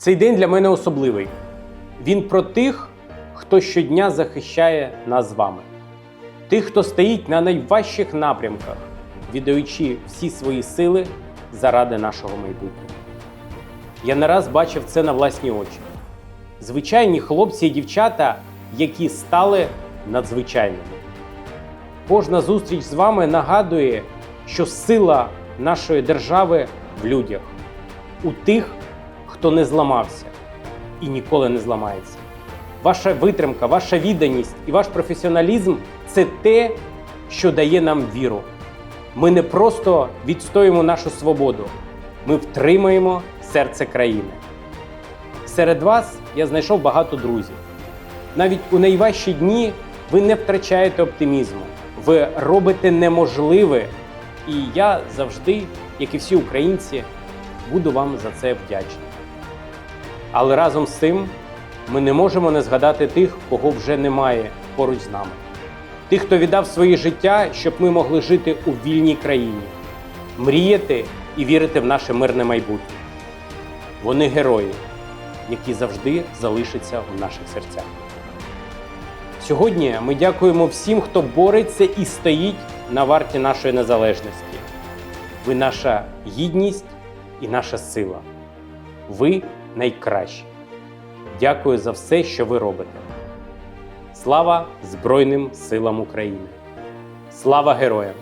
Цей день для мене особливий. Він про тих, хто щодня захищає нас з вами, тих, хто стоїть на найважчих напрямках, віддаючи всі свої сили заради нашого майбутнього. Я не раз бачив це на власні очі. Звичайні хлопці і дівчата, які стали надзвичайними. Кожна зустріч з вами нагадує, що сила нашої держави в людях, у тих, хто не зламався і ніколи не зламається. Ваша витримка, ваша відданість і ваш професіоналізм це те, що дає нам віру. Ми не просто відстоюємо нашу свободу, ми втримаємо серце країни. Серед вас я знайшов багато друзів. Навіть у найважчі дні ви не втрачаєте оптимізму, ви робите неможливе, і я завжди, як і всі українці, буду вам за це вдячний. Але разом з цим ми не можемо не згадати тих, кого вже немає поруч з нами. Тих, хто віддав своє життя, щоб ми могли жити у вільній країні, мріяти і вірити в наше мирне майбутнє. Вони герої, які завжди залишаться в наших серцях. Сьогодні ми дякуємо всім, хто бореться і стоїть на варті нашої незалежності. Ви наша гідність і наша сила. Ви найкращі. Дякую за все, що ви робите. Слава Збройним силам України! Слава героям!